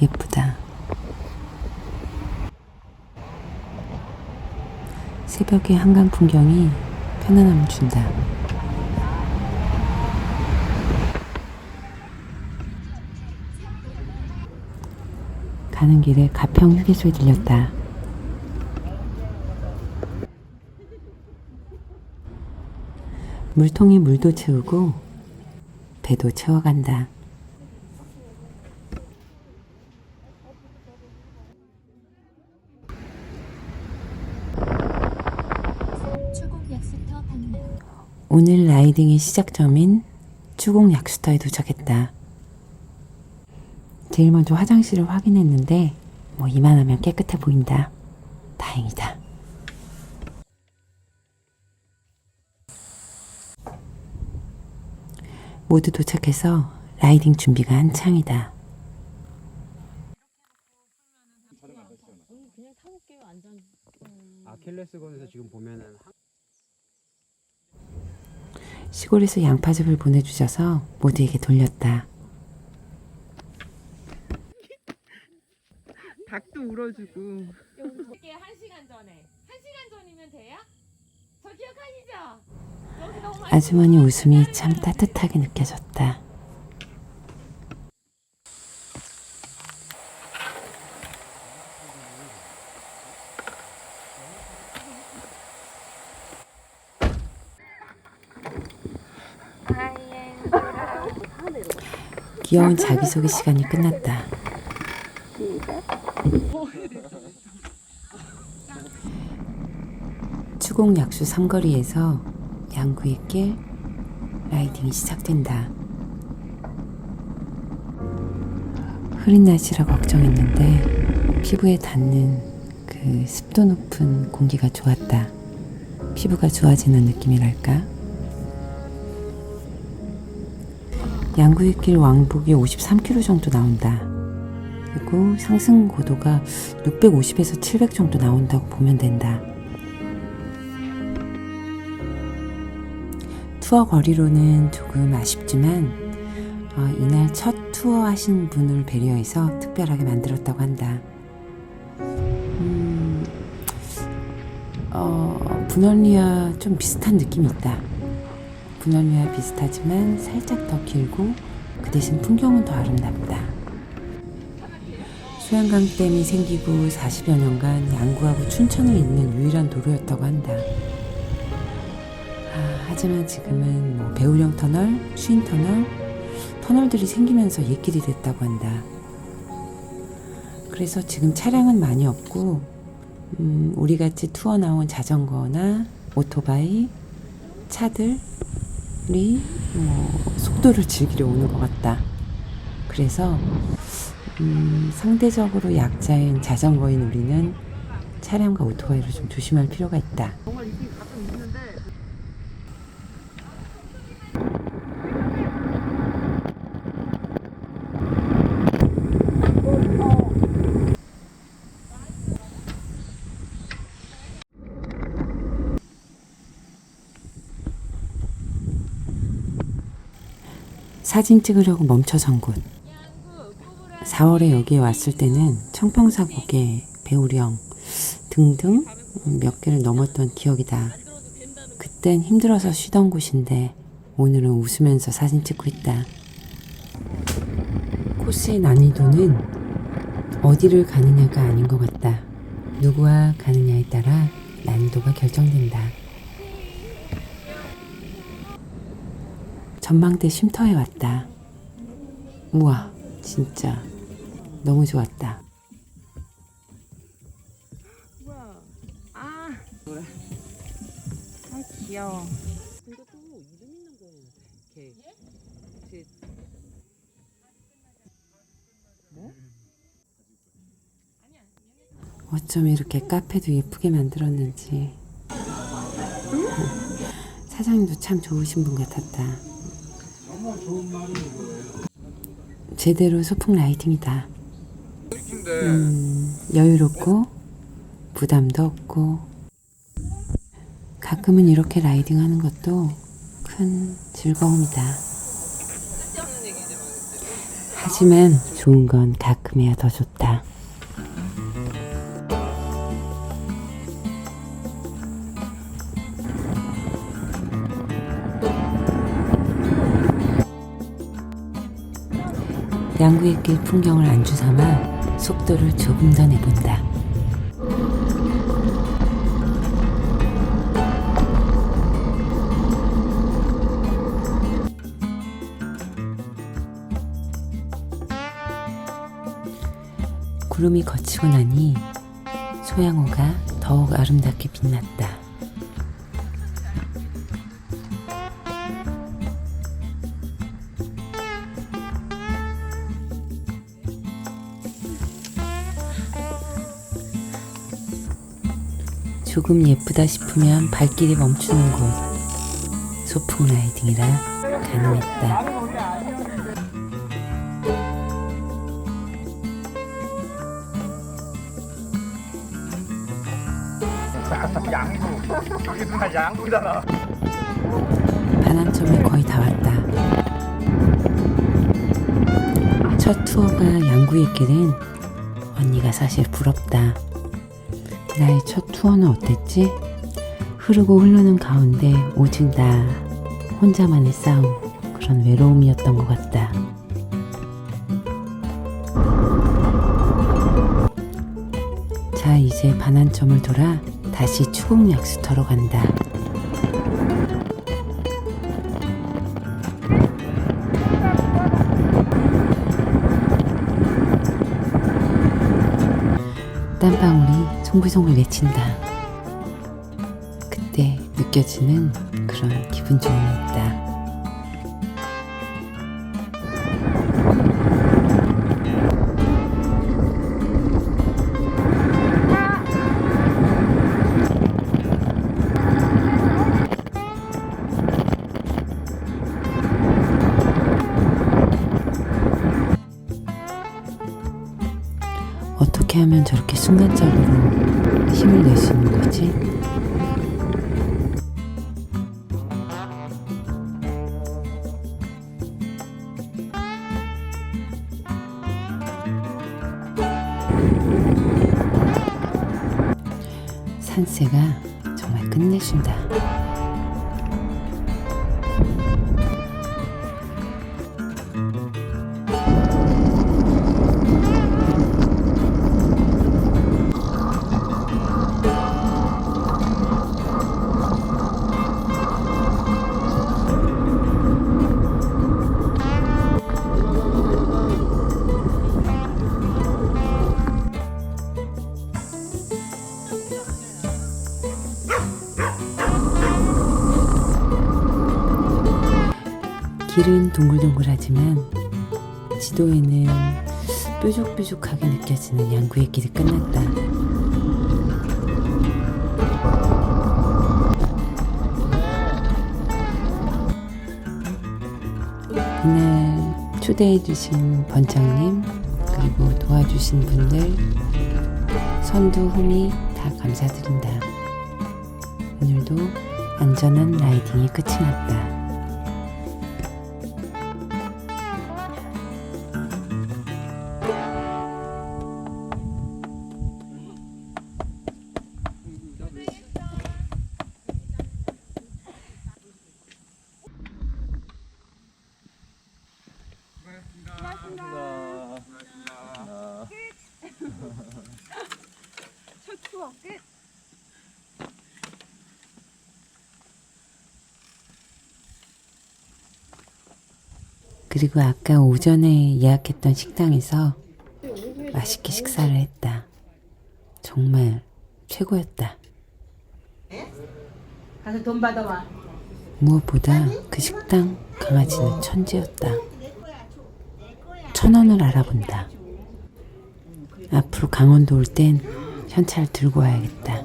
예쁘다. 새벽의 한강 풍경이 편안함을 준다. 가는 길에 가평 휴게소에 들렸다. 물통에 물도 채우고 배도 채워간다. 추곡 약수터 방면 오늘 라이딩의 시작점인 추곡 약수터에 도착했다. 제일 먼저 화장실을 확인했는데 뭐 이만하면 깨끗해 보인다. 다행이다. 모두 도착해서 라이딩 준비가 한창이다. 아킬레스건에서 지금 보면은 한- 시골에서 양파즙을 보내주셔서 모두에게 돌렸다. 닭도 울어주고 이렇게 한 시간 전에 한 시간 전이면 돼요? 저 기억하시죠? 아주머니 웃음이 참 따뜻하게 느껴졌다. 귀여운 자기소개 시간이 끝났다. 추곡 약수 삼거리에서 양구의 길 라이딩이 시작된다. 흐린 날씨라 걱정했는데 피부에 닿는 그 습도 높은 공기가 좋았다. 피부가 좋아지는 느낌이랄까? 양구의 길 왕복이 53km 정도 나온다. 그리고 상승 고도가 650에서 700 정도 나온다고 보면 된다. 투어 거리로는 조금 아쉽지만 어, 이날 첫 투어 하신 분을 배려해서 특별하게 만들었다고 한다. 음, 어, 분원리와 좀 비슷한 느낌이 있다. 분원리와 비슷하지만 살짝 더 길고 그 대신 풍경은 더 아름답다. 소양강댐이 생기고 40여 년간 양구하고 춘천을 잇는 유일한 도로였다고 한다. 아, 하지만 지금은 뭐 배우령 터널, 쉰 터널, 터널들이 생기면서 옛길이 됐다고 한다. 그래서 지금 차량은 많이 없고, 음, 우리 같이 투어 나온 자전거나 오토바이, 차들 이뭐 속도를 즐기려 오는 것 같다. 그래서 음, 상대적으로 약자인 자전거인 우리는 차량과 오토바이를 좀 조심할 필요가 있다. 사진 찍으려고 멈춰선 곳. 4월에 여기에 왔을 때는 청평사곡에 배우령 등등 몇 개를 넘었던 기억이다. 그땐 힘들어서 쉬던 곳인데 오늘은 웃으면서 사진 찍고 있다. 코스의 난이도는 어디를 가느냐가 아닌 것 같다. 누구와 가느냐에 따라 난이도가 결정된다. 전망대 쉼터에 왔다. 우와, 진짜 너무 좋았다. 뭐야? 아 그래. 아 귀여워. 근데 또 이름 있는 거 개. 개. 어쩜 이렇게 카페도 예쁘게 만들었는지. 사장님도 참 좋으신 분 같았다. 제대로 소풍 라이딩이다. 음, 여유롭고 부담도 없고 가끔은 이렇게 라이딩 하는 것도 큰 즐거움이다. 하지만 좋은 건 가끔이야 더 좋다. 양구의 길 풍경을 안주 삼아 속도를 조금 더 내본다. 구름이 거치고 나니 소양호가 더욱 아름답게 빛났다. 조금 예쁘다 싶으면 발길이 멈추는 곳. 소풍 라이딩이라 가능했다. 반환점에 거의 다 왔다. 첫 투어가 양구의 길은 언니가 사실 부럽다. 나의 첫 투어는 어땠지? 흐르고 흐르는 가운데 오직 나 혼자만의 싸움, 그런 외로움이었던 것 같다. 자, 이제 반환점을 돌아 다시 추궁 약수터로 간다. 땀방울이 송글송글 맺힌다. 그때 느껴지는 그런 기분 좋음 하면 저렇게 순간적으로 힘을 낼 수 있는 거지? 산세가 정말 끝내준다. 길은 동글동글하지만 지도에는 뾰족뾰족하게 느껴지는 양구의 길이 끝났다. 이날 초대해주신 번장님 그리고 도와주신 분들 선두 후미 다 감사드린다. 오늘도 안전한 라이딩이 끝이 났다. 그리고 아까 오전에 예약했던 식당에서 맛있게 식사를 했다. 정말 최고였다. 가서 돈 받아와 무엇보다 그 식당 강아지는 천재였다. 천 원을 알아본다. 앞으로 강원도 올 땐 현찰 들고 와야겠다.